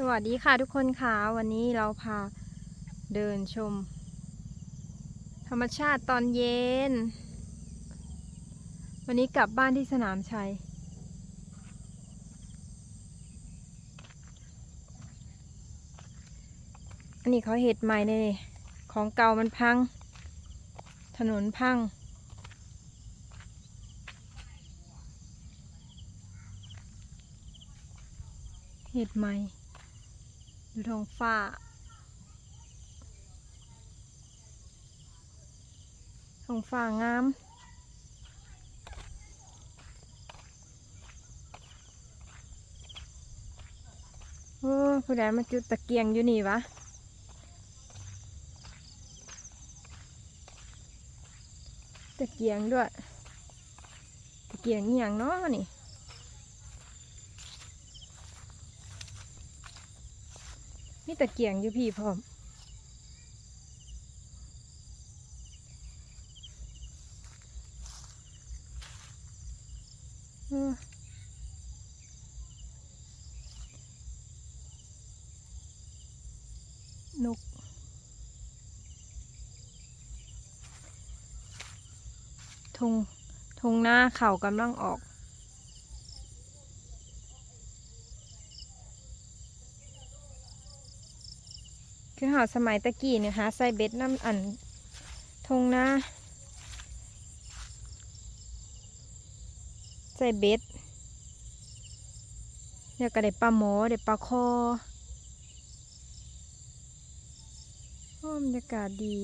สวัสดีค่ะทุกคนค่ะวันนี้เราพาเดินชม ธรรมชาติตอนเย็น วันนี้กลับบ้านที่สนามชัย อันนี้เขาเห็ดใหม่เลยนี่ของเก่ามันพัง ถนนพังเห็ดใหม่ ดูท้องฟ้า ท้องฟ้างามโอ้ผู้ใดมาจุดตะเกียงอยู่นี่วะตะเกียงด้วย ตะเกียงอหย่างเนาะนี่ มีตะเกียงอยู่พี่พร้อมนก ทง ทงหน้าเข่ากำลังออก คือหาสมัยตะกี้เนี่ยหาใส่เบ็ดน้ำอันทงนะใส่เบ็ดเดี๋ยวก็ได้ปลาหมอได้ปลาคอโอ้บรรยากาศดี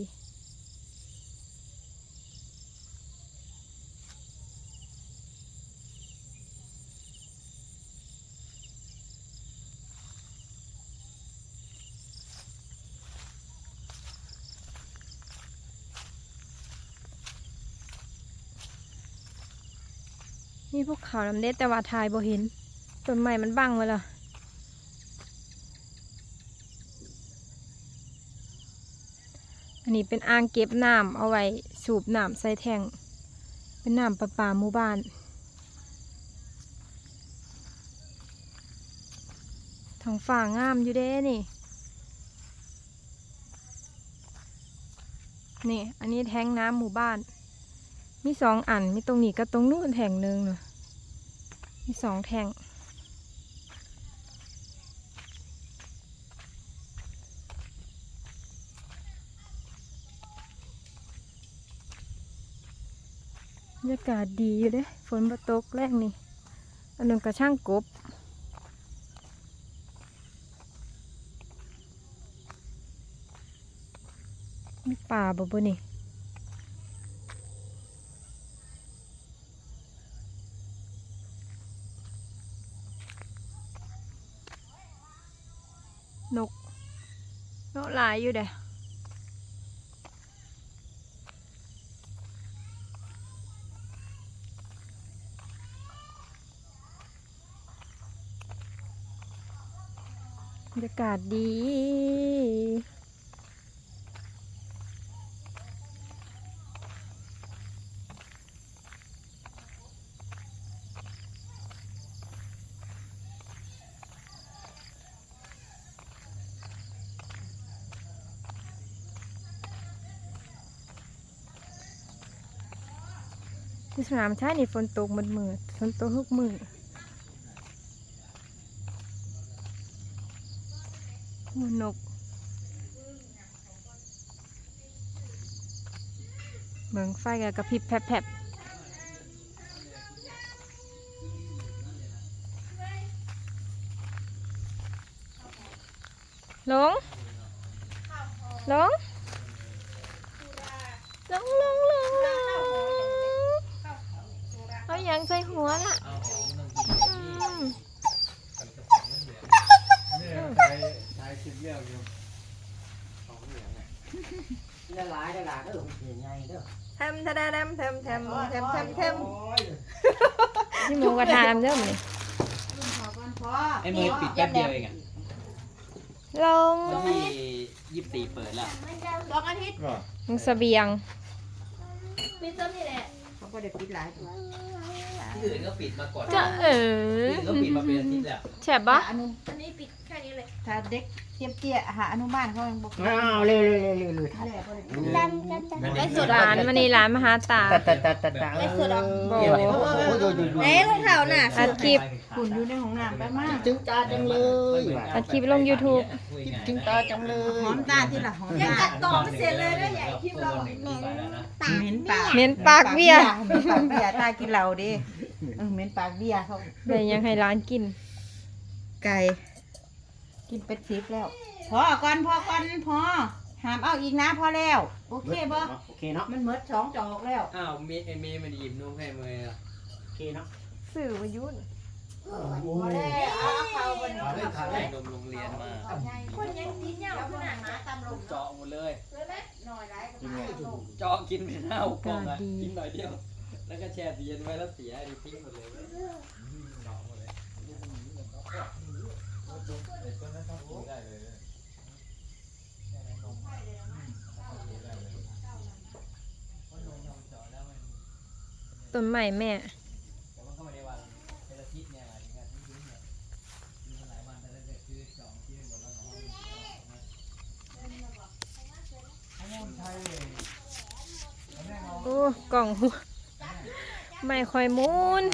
มีพวกเขาลำเด็ดแต่ว่าทายบ่เห็นต้นไม้มันบังไว้และอันนี้เป็นอ่างเก็บน้ำเอาไว้สูบน้ำใส่แทงเป็นน้ำประปาหมู่บ้านท้องฟ้างามอยู่เด้นี่ นี่ อันนี้แทงน้ำหมู่บ้าน มีสองอัน มีตรงนี้กับตรงนู้นแห่งหนึ่งเนอะมีสองแท่งบรรยากาศดีอยู่เด้ ฝนมาตกแรกนี่อันหนึ่งกระช่างกบ มีป่าบ่บ่นี่ก นกหลายอยู่เด้บรรยากาศดี ที่สนามใช่นี่ฝนตกหมดมือฝนตกทุกมือมูนกเมืองไฟกับกระพริบแผลบหลงลงหลงหลงหลงหลงเอาอ ย่างใส่หัวล่ะอืมเนี่ยใช้ใช้คิดเรียกอยู่ของเหลืองอะละลายละลายเด้อมันเป็นไงเด้อแทมทะดาแทมแทมแทมแทมแทมแทมโอ้ยนี่หมูกระทะเด้อมันไอ้มือปิดแป๊บเดียวเองอะลงวันที่ยี่สิบสี่เปิดแล้วสองอาทิตย์ก็มึงเสบียง มีต้นนี่แหละ เขาก็ได้ปิดหลายตัวที่อื่นก็ปิดมาก่อนจะเออที่อื่นก็ปิดมาเป็นอาทิตย์แล้วแฉบปะอนุอันนี้ปิดแค่ นี้เลยถ้าเด็กเตี้ยเตี้ยๆหาอนุบาลเขายังบอกอ้าวเร็วเร็วเร็วเร็วเร็วแหล่บ่ได้ดันดันดันไอ้สุดร้านวันนี้ร้านมหาตาตาตาตาตาตาโบไหนรองเท้าน่ะอัดคลิป คุณอยู่ในห้องน้ำไปมากถึงตาจังเลยอัดคลิปลง YouTube ถึงตาจังเลหย อมตาที่ละหอมยังตากัดต่อไม่เสร็จเลยนะใหญ่คลิปเราเหม็นปากเหม็นปากเบี้ย เหม็นปากเบี้ยตากินเหล้าดิเออเหม็นปากเบี้ยเขาเดี๋ยวยังให้ร้านกิน ไก่ กินเป็ดทิพแล้ว พอก่อนพอก่อนพอห้ามเอาอีกนะพอแล้ว โอเคบ่โอเคเนาะมันเมดสองจอกแล้ว อ้าวเมย์ไอเมย์มันหยิบนุ่มให้เมย์อะโอเคเนาะสื่อวายุนพอแล้วเอาเข้าไปเอาได้ทานได้นมโรงเรียนมาคนยังกินเนี่ยขนาดนั้นเจาะหมดเลยหน่อยไรก็กินไงเจาะกินไม่เน่ากล่องอะกินหน่อยเดียว แล้วก็แช่ตู้เย็นไว้แล้วเสียดิทิ้งหมดเลยเจาะหมดเลย ได้เลยต้นใหม่แม่ แต่มันก็ไม่ได้ว่าเป็นอาทิตย์เนี่ยหมายถึงอาทิตย์เนี่ยมีมาหลายวันแต่ละเดือนคือจองที่หมดแล้วเนาะโอ้กล่องหัวไม่ค่อยมุน